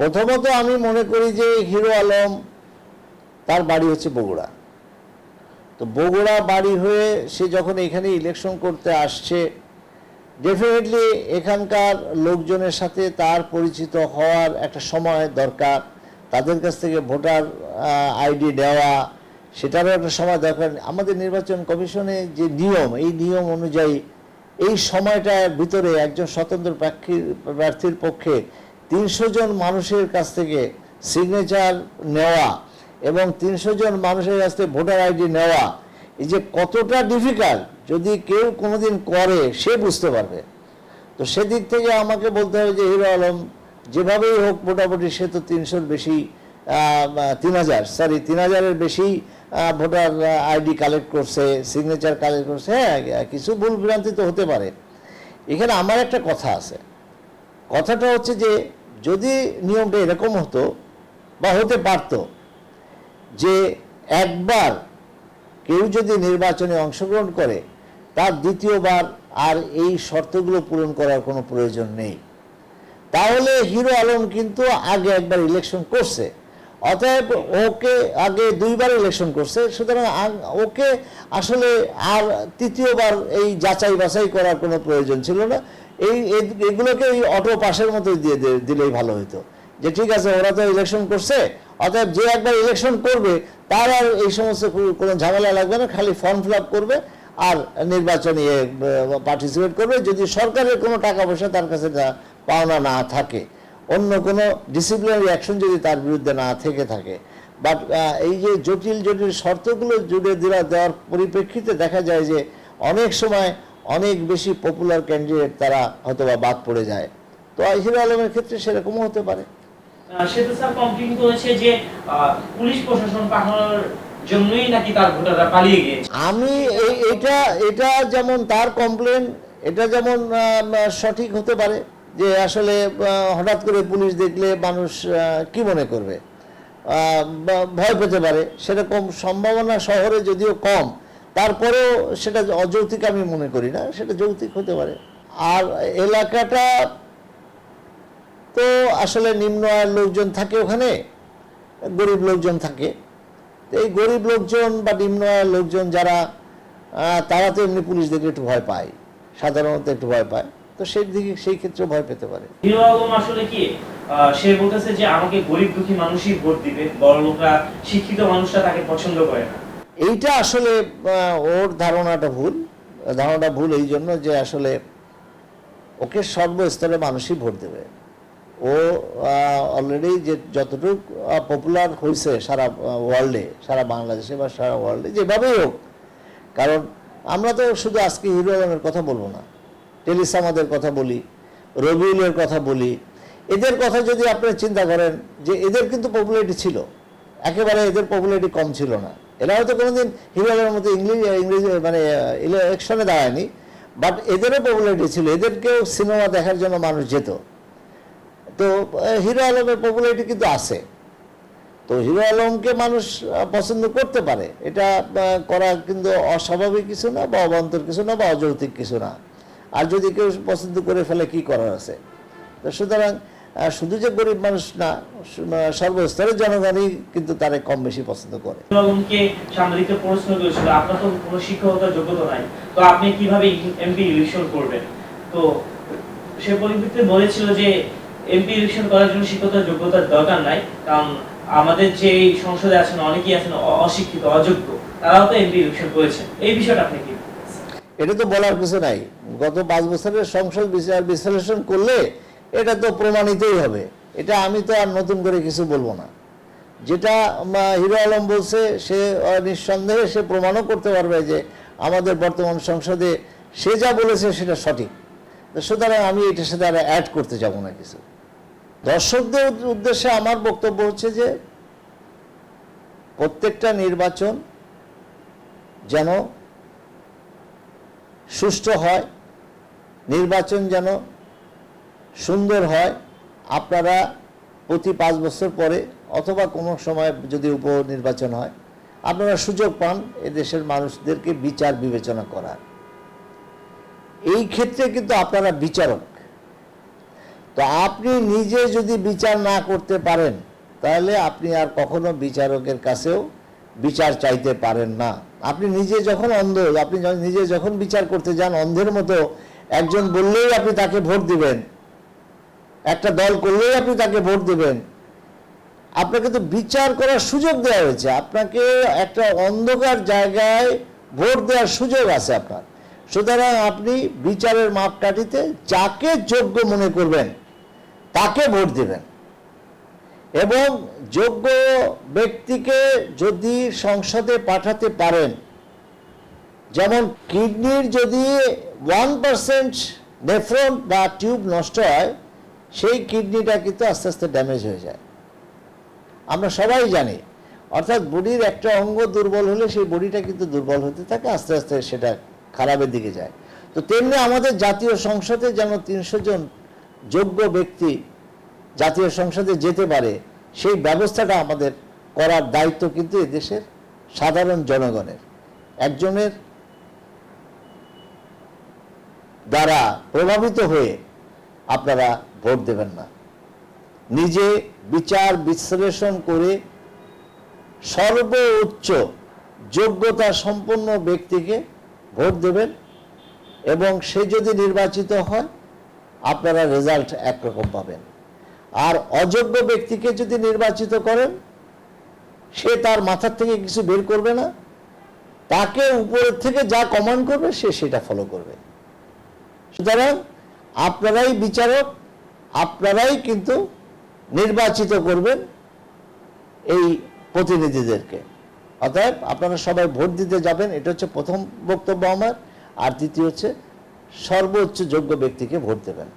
প্রথমত আমি মনে করি যে হিরো আলম, তার বাড়ি হচ্ছে বগুড়া। তো বগুড়া বাড়ি হয়ে সে যখন এখানে ইলেকশন করতে আসছে ডেফিনেটলি এখানকার লোকজনের সাথে তার পরিচিত হওয়ার একটা সময় দরকার। তাদের কাছ থেকে ভোটার আইডি দেওয়া সেটারও একটা সময় দরকার। আমাদের নির্বাচন কমিশনে যে নিয়ম, এই নিয়ম অনুযায়ী এই সময়টার ভিতরে একজন স্বতন্ত্র প্রার্থীর প্রার্থীর পক্ষে তিনশো জন মানুষের কাছ থেকে সিগনেচার নেওয়া এবং তিনশো জন মানুষের কাছ থেকে ভোটার আইডি নেওয়া, এই যে কতটা ডিফিকাল্ট যদি কেউ কোনোদিন করে, সে বুঝতে পারবে। তো সেদিক থেকে আমাকে বলতে হবে যে, হিরো আলম, যেভাবেই হোক মোটামুটি সে তো তিনশোর বেশি তিন হাজার সরি তিন হাজারের বেশি ভোটার আইডি কালেক্ট করছে সিগনেচার কালেক্ট করছে হ্যাঁ কিছু ভুল ভ্রান্তি তো হতে পারে। এখানে আমার একটা কথা আছে। কথাটা হচ্ছে যে যদি নিয়মটা এরকম হতো বা হতে পারতো যে একবার কেউ যদি নির্বাচনে অংশগ্রহণ করে, তার দ্বিতীয়বার আর এই শর্তগুলো পূরণ করার কোনো প্রয়োজন নেই। তাহলে হিরো আলম কিন্তু আগে একবার ইলেকশন করছে। অতএব ওকে আগে দুইবার ইলেকশন করছে, সুতরাং ওকে আসলে আর তৃতীয়বার এই যাচাই বাছাই করার কোনো প্রয়োজন ছিল না। এই এগুলোকে এই অটো পাশের মতো দিয়ে দিলেই ভালো হতো যে ঠিক আছে, ওরা তো ইলেকশন করছে, অতএব যে একবার ইলেকশন করবে, তার আর এই সমস্ত কোনো ঝামেলা লাগবে না, খালি ফর্ম ফিল করবে আর নির্বাচনে পার্টিসিপেট করবে। যদি সরকারের কোনো টাকা পয়সা তার কাছে পাওনা না থাকে, অন্য কোনো ডিসিপ্লিনারি অ্যাকশন যদি তার বিরুদ্ধে না থেকে থাকে। বাট এই যে জটিল জটিল শর্তগুলো জুড়ে দেওয়া দেওয়ার পরিপ্রেক্ষিতে দেখা যায় যে অনেক সময় অনেক বেশি পপুলার ক্যান্ডিডেট তারা হয়তো বা বাদ পড়ে যায়। তো হিরো আলমের ক্ষেত্রে সেরকমও হতে পারে। সে তো স্যার কমপ্লেন করেছে যে পুলিশ প্রশাসন পাঠানোর জন্যই নাকি তার ভোটাররা পালিয়ে গিয়েছে। আমি এই এটা এটা যেমন তার কমপ্লেন এটা যেমন সঠিক হতে পারে যে আসলে হঠাৎ করে পুলিশ দেখলে মানুষ কি মনে করবে? ভয় পেতে পারে। সেরকম সম্ভাবনা শহরে যদিও কম তারপরেও সেটা অযৌক্তিক আমি মনে করি না, সেটা যৌক্তিক হতে পারে। আর এলাকাটা তো আসলে নিম্ন আয়ের লোকজন থাকে ওখানে, গরিব লোকজন থাকে। এই গরিব লোকজন বা নিম্ন আয়ের লোকজন যারা তারা তো এমনি পুলিশ দেখলে একটু ভয় পায়, সাধারণত একটু ভয় পায়। তো সেই দিকে, সেই ক্ষেত্রে ভয় পেতে পারে। আসলে কি? সে বলতেছে যে আমাকে গরিব দুঃখী মানুষই ভোট দিবে বড় লোকরা শিক্ষিত মানুষরা তাকে পছন্দ করে না। এইটা আসলে ওর ধারণাটা ভুল। ধারণাটা ভুল এই জন্য যে আসলে ওকে সর্বস্তরে মানুষই ভোট দেবে। ও অলরেডি যে যতটুকু পপুলার হয়েছে সারা ওয়ার্ল্ডে সারা বাংলাদেশে বা সারা ওয়ার্ল্ডে যেভাবেই হোক। কারণ আমরা তো শুধু আজকে হিরো আলমের কথা বলব না। টেলিসামাদের কথা বলি রবিউলের কথা বলি। এদের কথা যদি আপনি চিন্তা করেন যে এদের কিন্তু পপুলারিটি ছিল। একেবারে এদের পপুলারিটি কম ছিল না। এরা হয়তো কোনোদিন হিরো আলমের মতো ইংলিশ, ইংরেজি মানে ইলেকশনে দাঁড়ায়নি। বাট এদেরও পপুলারিটি ছিল। এদেরকেও সিনেমা দেখার জন্য মানুষ যেত। তো হিরো আলমের পপুলারিটি কিন্তু আছে। তো হিরো আলমকে মানুষ পছন্দ করতে পারে। এটা করা কিন্তু অস্বাভাবিক কিছু না বা অবান্তর কিছু না বা অযৌক্তিক কিছু না। আর যদি কেউ পছন্দ করে ফেলে, কি করার আছে? তো সুতরাং শুধু যে গরিব মানুষ না সর্বস্তরের জনগণই কিন্তু তারে কম বেশি পছন্দ করে। হিরো প্রশ্ন করেছিল আপনার তো কোনো শিক্ষকতার যোগ্যতা নাই। তো আপনি কীভাবে এমপি ইলেকশন করবেন? তো সে পরিপ্রেক্ষিতে বলেছিল যে এমপি ইলেকশন করার জন্য শিক্ষকতার যোগ্যতার দরকার নাই কারণ আমাদের যে এই সংসদে আছেন অনেকেই আছেন অশিক্ষিত অযোগ্য তারাও তো এমপি ইলেকশন করেছেন। এই বিষয়টা আপনি কি এটা তো বলার কিছু নাই। গত পাঁচ বছরের সংসদ বিচার বিশ্লেষণ করলে এটা তো প্রমাণিতই হবে। এটা আমি তো আর নতুন করে কিছু বলব না। যেটা হিরো আলম বলছে, সে নিঃসন্দেহে সে প্রমাণও করতে পারবে যে আমাদের বর্তমান সংসদে সে যা বলেছে সেটা সঠিক। সুতরাং আমি এটার সাথে আর অ্যাড করতে যাব না কিছু। দর্শকদের উদ্দেশ্যে আমার বক্তব্য হচ্ছে যে, প্রত্যেকটা নির্বাচন যেন সুষ্ঠু হয়, নির্বাচন যেন সুন্দর হয়, আপনারা প্রতি পাঁচ বছর পরে অথবা কোনো সময় যদি উপনির্বাচন হয়, আপনারা সুযোগ পান এদেশের মানুষদেরকে বিচার বিবেচনা করার। এই ক্ষেত্রে কিন্তু আপনারা বিচারক। তো আপনি নিজে যদি বিচার না করতে পারেন, তাহলে আপনি আর কখনো বিচারকের কাছেও বিচার চাইতে পারেন না। আপনি নিজে যখন অন্ধ, আপনি নিজে যখন বিচার করতে যান, অন্ধের মতো একজন বললেই আপনি তাকে ভোট দিবেন। একটা দল করলেই আপনি তাকে ভোট দেবেন। আপনাকে তো বিচার করার সুযোগ দেওয়া হয়েছে। আপনাকে একটা অন্ধকার জায়গায় ভোট দেওয়ার সুযোগ আছে আপনার। সুতরাং আপনি বিচারের মাপকাঠিতে যাকে যোগ্য মনে করবেন, তাকে ভোট দেবেন। এবং যোগ্য ব্যক্তিকে যদি সংসদে পাঠাতে পারেন, যেমন কিডনির যদি ওয়ান পার্সেন্ট নেফ্রন বা টিউব নষ্ট হয় সেই কিডনিটা কিন্তু আস্তে আস্তে ড্যামেজ হয়ে যায়। আমরা সবাই জানি, অর্থাৎ বডির একটা অঙ্গ দুর্বল হলে সেই বডিটা কিন্তু দুর্বল হতে থাকে, আস্তে আস্তে সেটা খারাপের দিকে যায়। তো তেমনি আমাদের জাতীয় সংসদে যেন তিনশো জন যোগ্য ব্যক্তি জাতীয় সংসদে যেতে পারে, সেই ব্যবস্থাটা আমাদের করার দায়িত্ব কিন্তু এদেশের সাধারণ জনগণের। একজনের দ্বারা প্রভাবিত হয়ে আপনারা ভোট দেবেন না। নিজে বিচার বিশ্লেষণ করে সর্বোচ্চ যোগ্যতা সম্পন্ন ব্যক্তিকে ভোট দেবেন এবং সে যদি নির্বাচিত হয়, আপনারা রেজাল্ট একরকম পাবেন। আর অযোগ্য ব্যক্তিকে যদি নির্বাচিত করেন, সে তার মাথার থেকে কিছু বের করবে না। তাকে উপরের থেকে যা কমান্ড করবে, সে সেটা ফলো করবে। সুতরাং আপনারাই বিচারক, আপনারাই কিন্তু নির্বাচিত করবেন এই প্রতিনিধিদেরকে। অতএব আপনারা সবাই ভোট দিতে যাবেন, এটা হচ্ছে প্রথম বক্তব্য আমার। আর দ্বিতীয় হচ্ছে সর্বোচ্চ যোগ্য ব্যক্তিকে ভোট দেবেন।